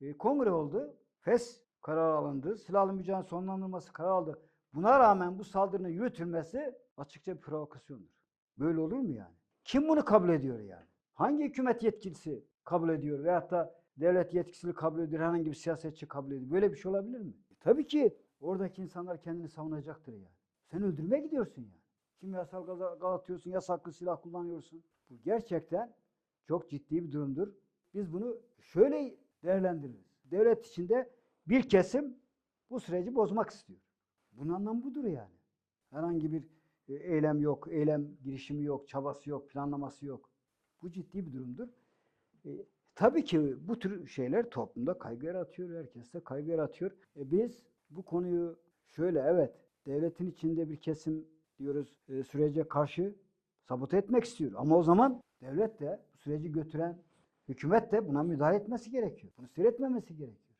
e, kongre oldu. FES karar alındı. Silahlı mücadele sonlandırılması karar aldı. Buna rağmen bu saldırının yürütülmesi açıkça bir provokasyondur. Böyle olur mu yani? Kim bunu kabul ediyor yani? Hangi hükümet yetkilisi kabul ediyor veyahut da devlet yetkisini kabul ediyor, herhangi bir siyasetçi kabul ediyor. Böyle bir şey olabilir mi? E, tabii ki oradaki insanlar kendini savunacaktır yani. Sen öldürmeye gidiyorsun yani. Kimyasal gaz, atıyorsun, yasaklı silah kullanıyorsun. Bu gerçekten çok ciddi bir durumdur. Biz bunu şöyle değerlendiririz. Devlet içinde bir kesim bu süreci bozmak istiyor. Bunun anlamı budur yani. Herhangi bir e, eylem yok, eylem girişimi yok, çabası yok, planlaması yok. Bu ciddi bir durumdur. E, tabii ki bu tür şeyler toplumda kaygı yaratıyor, herkeste kaygı yaratıyor. E, biz bu konuyu şöyle evet, devletin içinde bir kesim diyoruz e, sürece karşı sabote etmek istiyor. Ama o zaman devlet de süreci götüren hükümet de buna müdahale etmesi gerekiyor. Bunu seyretmemesi gerekiyor.